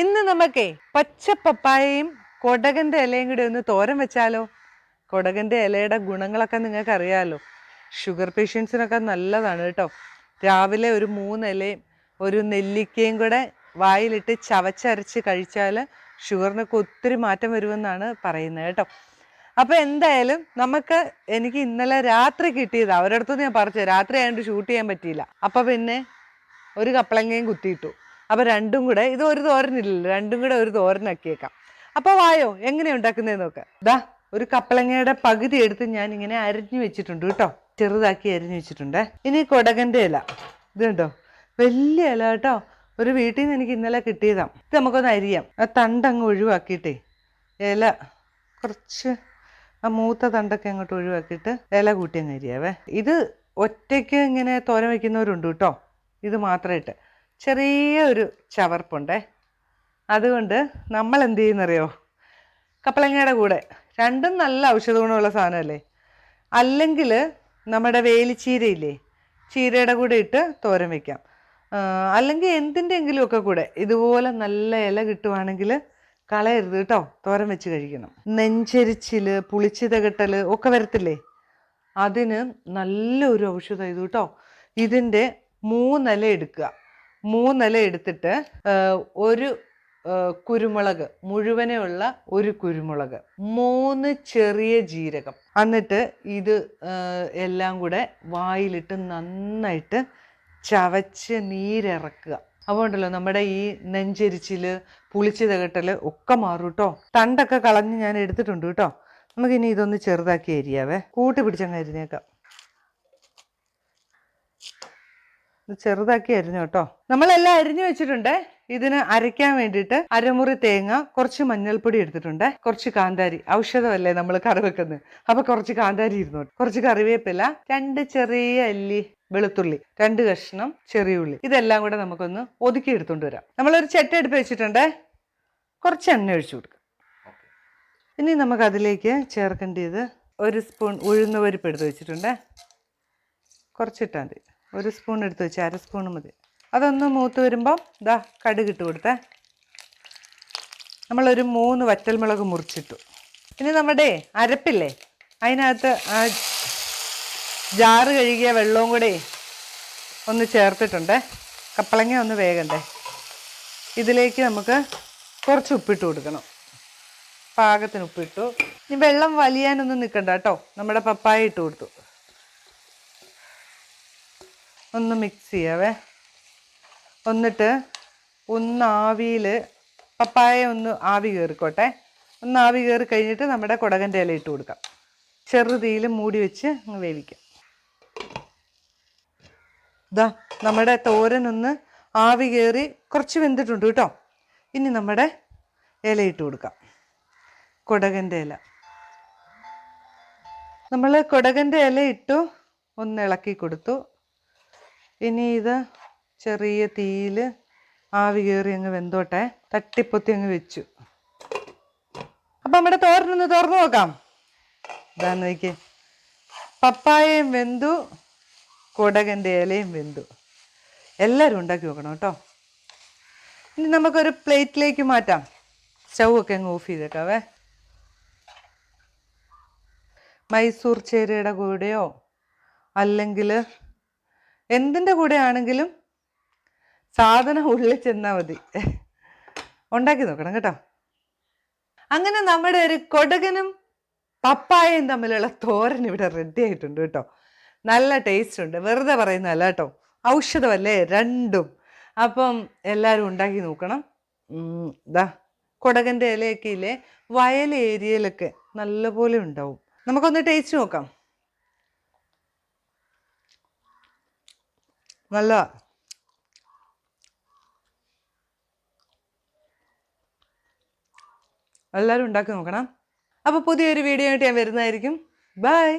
ഇന്ന് നമുക്ക് പച്ച പപ്പായയും കൊടകന്റെ ഇലയും കൂടി ഒന്ന് തോരൻ വെച്ചാലോ? കൊടകന്റെ ഇലയുടെ ഗുണങ്ങളൊക്കെ നിങ്ങൾക്ക് അറിയാമല്ലോ ഷുഗർ പേഷ്യൻസിനൊക്കെ നല്ലതാണ് കേട്ടോ. രാവിലെ ഒരു മൂന്ന് ഇലയും ഒരു നെല്ലിക്കയും കൂടെ വായിലിട്ട് ചവച്ചരച്ച് കഴിച്ചാൽ ഷുഗറിനൊക്കെ ഒത്തിരി മാറ്റം വരുമെന്നാണ് പറയുന്നത് കേട്ടോ. അപ്പോൾ എന്തായാലും നമുക്ക് എനിക്ക് ഇന്നലെ രാത്രി കിട്ടിയത് അവരടുത്തുനിന്ന് ഞാൻ പറിച്ചു രാത്രി ആയതുകൊണ്ട് ഷൂട്ട് ചെയ്യാൻ പറ്റിയില്ല. അപ്പോൾ പിന്നെ ഒരു കപ്പളങ്ങയും കുത്തിയിട്ടു. അപ്പോൾ രണ്ടും കൂടെ ഇത് ഒരു തോരനില്ലല്ലോ രണ്ടും കൂടെ ഒരു തോരനാക്കിയേക്കാം. അപ്പോൾ വായോ എങ്ങനെ ഉണ്ടാക്കുന്നതെന്ന് നോക്കാം. ദാ ഒരു കപ്പളങ്ങയുടെ പകുതി എടുത്ത് ഞാൻ ഇങ്ങനെ അരിഞ്ഞു വെച്ചിട്ടുണ്ട് കേട്ടോ. ചെറുതാക്കി അരിഞ്ഞു വെച്ചിട്ടുണ്ട്. ഇനി കൊടകന്റെ ഇല. ഇത് കണ്ടോ? വലിയ ഇല കേട്ടോ. ഒരു വീട്ടിൽ നിന്ന് എനിക്ക് ഇന്നലെ കിട്ടിയതാണ് ഇത് നമുക്കൊന്ന് അരിയാം. ആ തണ്ടങ്ങ് ഒഴിവാക്കിയിട്ടേ ഇല കുറച്ച് ആ മൂത്ത തണ്ടൊക്കെ അങ്ങോട്ട് ഒഴിവാക്കിയിട്ട് ഇല കൂട്ടി അരിയാവേ. ഇത് ഒറ്റയ്ക്ക് ഇങ്ങനെ തോരൻ വയ്ക്കുന്നവരുണ്ട് കേട്ടോ. ഇത് മാത്രമായിട്ട്. ചെറിയ ഒരു ചവർപ്പുണ്ടേ. അതുകൊണ്ട് നമ്മൾ എന്ത് ചെയ്യുന്നറിയോ? കപ്പളങ്ങയുടെ കൂടെ. രണ്ടും നല്ല ഔഷധ ഗുണമുള്ള സാധനമല്ലേ? അല്ലെങ്കിൽ നമ്മുടെ വേലിച്ചീരയില്ലേ? ചീരയുടെ കൂടെ ഇട്ട് തോരൻ വയ്ക്കാം അല്ലെങ്കിൽ എന്തിന്റെങ്കിലും ഒക്കെ കൂടെ. ഇതുപോലെ നല്ല ഇല കിട്ടുവാണെങ്കിൽ കളയരുത് കേട്ടോ. തോരൻ വെച്ച് കഴിക്കണം. നെഞ്ചരിച്ചിൽ പുളിച്ചിതകെട്ടൽ ഒക്കെ വരത്തില്ലേ? അതിന് നല്ലൊരു ഔഷധം ഇത് കേട്ടോ. ഇതിന്റെ മൂന്നില എടുക്കുക. മൂന്നില എടുത്തിട്ട് ഒരു കുരുമുളക് മുഴുവനെയുള്ള ഒരു കുരുമുളക് മൂന്ന് ചെറിയ ജീരകം. എന്നിട്ട് ഇത് എല്ലാം കൂടെ വായിലിട്ട് നന്നായിട്ട് ചവച്ച് നീരിറക്കുക. അപ്പോൾ ഉണ്ടല്ലോ നമ്മുടെ ഈ നെഞ്ചരിച്ചിൽ പുളിച്ചിതകെട്ടൽ ഒക്കെ മാറും കേട്ടോ തണ്ടൊക്കെ കളഞ്ഞ് ഞാൻ എടുത്തിട്ടുണ്ട് കേട്ടോ നമുക്കിനി ഇതൊന്ന് ചെറുതാക്കി അരിയാവേ. കൂട്ടി പിടിച്ചങ്ങ് അരിഞ്ഞേക്കാം. ഇത് ചെറുതാക്കി അരിഞ്ഞു കേട്ടോ. നമ്മളെല്ലാം അരിഞ്ഞു വെച്ചിട്ടുണ്ട്. ഇതിന് അരയ്ക്കാൻ വേണ്ടിയിട്ട് അരമുറി തേങ്ങ കുറച്ച് മഞ്ഞൾപ്പൊടി എടുത്തിട്ടുണ്ട്. കുറച്ച് കാന്താരി. ഔഷധമല്ലേ നമ്മൾ കറി വെക്കുന്നത്? അപ്പൊ കുറച്ച് കാന്താരി ഇരുന്നു കുറച്ച് കറിവേപ്പില രണ്ട് ചെറിയ അല്ലി വെളുത്തുള്ളി രണ്ട് കഷ്ണം ചെറിയ ഉള്ളി. ഇതെല്ലാം കൂടെ നമുക്കൊന്ന് ഒതുക്കി എടുത്തുകൊണ്ട് വരാം. നമ്മളൊരു ചട്ടി എടുത്ത് വെച്ചിട്ടുണ്ട്. കുറച്ച് എണ്ണ ഒഴിച്ചു കൊടുക്കുക ഇനി നമുക്ക് അതിലേക്ക് ചേർക്കേണ്ടത് ഒരു സ്പൂൺ ഉഴുന്ന് പരിപ്പ് എടുത്ത് വെച്ചിട്ടുണ്ട്. കുറച്ചിട്ടാൽ മതി. ഒരു സ്പൂൺ എടുത്ത് വെച്ച് അര സ്പൂൺ മതി. അതൊന്ന് മൂത്ത് വരുമ്പം ഇതാ കടുക് ഇട്ട് കൊടുത്തേ. നമ്മളൊരു മൂന്ന് വറ്റൽമുളക് മുറിച്ചിട്ടു. ഇനി നമ്മുടെ അരപ്പില്ലേ അതിനകത്ത് ആ ജാറ് കഴുകിയ വെള്ളവും കൂടി ഒന്ന് ചേർത്തിട്ടുണ്ട്. കപ്പളങ്ങ ഒന്ന് വേഗണ്ടേ. ഇതിലേക്ക് നമുക്ക് കുറച്ച് ഉപ്പിട്ട് കൊടുക്കണം. പാകത്തിന് ഉപ്പിട്ടു. ഇനി വെള്ളം വലിയാനൊന്നും നിൽക്കണ്ട കേട്ടോ. നമ്മുടെ പപ്പായ ഇട്ട് കൊടുത്തു. ഒന്ന് മിക്സ് ചെയ്യാവേ. എന്നിട്ട് ഒന്ന് ആവിയിൽ പപ്പായ ഒന്ന് ആവി കയറിക്കോട്ടെ ഒന്ന് ആവി കയറി കഴിഞ്ഞിട്ട് നമ്മുടെ കുടകന്റെ ഇല ഇട്ട് കൊടുക്കാം. ചെറുതീയിൽ മൂടി വെച്ച് അങ്ങ് വേവിക്കാം. ഇതാ നമ്മുടെ തോരൻ ഒന്ന് ആവി കയറി കുറച്ച് വെന്തിട്ടുണ്ട് കേട്ടോ. ഇനി നമ്മുടെ ഇല ഇട്ട് കൊടുക്കാം. കുടകന്റെ ഇല. നമ്മൾ കുടകന്റെ ഇല ഇട്ടു ഒന്ന് ഇളക്കി കൊടുത്തു. ഇനി ഇത് ചെറിയ തീയിൽ ആവി കയറി അങ്ങ് വെന്തോട്ടെ. തട്ടിപ്പൊത്തി അങ്ങ് വെച്ചു. അപ്പം നമ്മുടെ തോരനൊന്ന് തുറന്നു നോക്കാം. ഇതാ നോക്കി പപ്പായയും വെന്തു കുടകന്റെ ഇലയും വെന്തു. എല്ലാവരും ഉണ്ടാക്കി നോക്കണം കേട്ടോ. ഇനി നമുക്കൊരു പ്ലേറ്റിലേക്ക് മാറ്റാം. സ്റ്റൗ ഒക്കെ അങ്ങ് ഓഫ് ചെയ്തേക്കാവേ. മൈസൂർ ചേരയുടെ കൂടെയോ? അല്ലെങ്കിൽ എന്തിന്റെ കൂടെ ആണെങ്കിലും സാധനം ഉള്ളിൽ ചെന്നാൽ മതി. ഉണ്ടാക്കി നോക്കണം കേട്ടോ. അങ്ങനെ നമ്മുടെ ഒരു കൊടകനും പപ്പായയും തമ്മിലുള്ള തോരൻ ഇവിടെ റെഡി ആയിട്ടുണ്ട് കേട്ടോ. നല്ല ടേസ്റ്റ് ഉണ്ട്. വെറുതെ പറയുന്നതല്ല കേട്ടോ. ഔഷധമല്ലേ? രണ്ടും. അപ്പം എല്ലാവരും ഉണ്ടാക്കി നോക്കണം. ഇതാ കൊടകന്റെ ഇലയൊക്കെ ഇല്ലേ? വയൽ ഏരിയയിലൊക്കെ നല്ലപോലെ ഉണ്ടാവും. നമുക്കൊന്ന് ടേസ്റ്റ് നോക്കാം. നല്ല എല്ലാവരും ഉണ്ടാക്കി നോക്കണം. അപ്പോൾ പുതിയൊരു വീഡിയോ ആയിട്ട് ഞാൻ വരുന്നതായിരിക്കും. ബൈ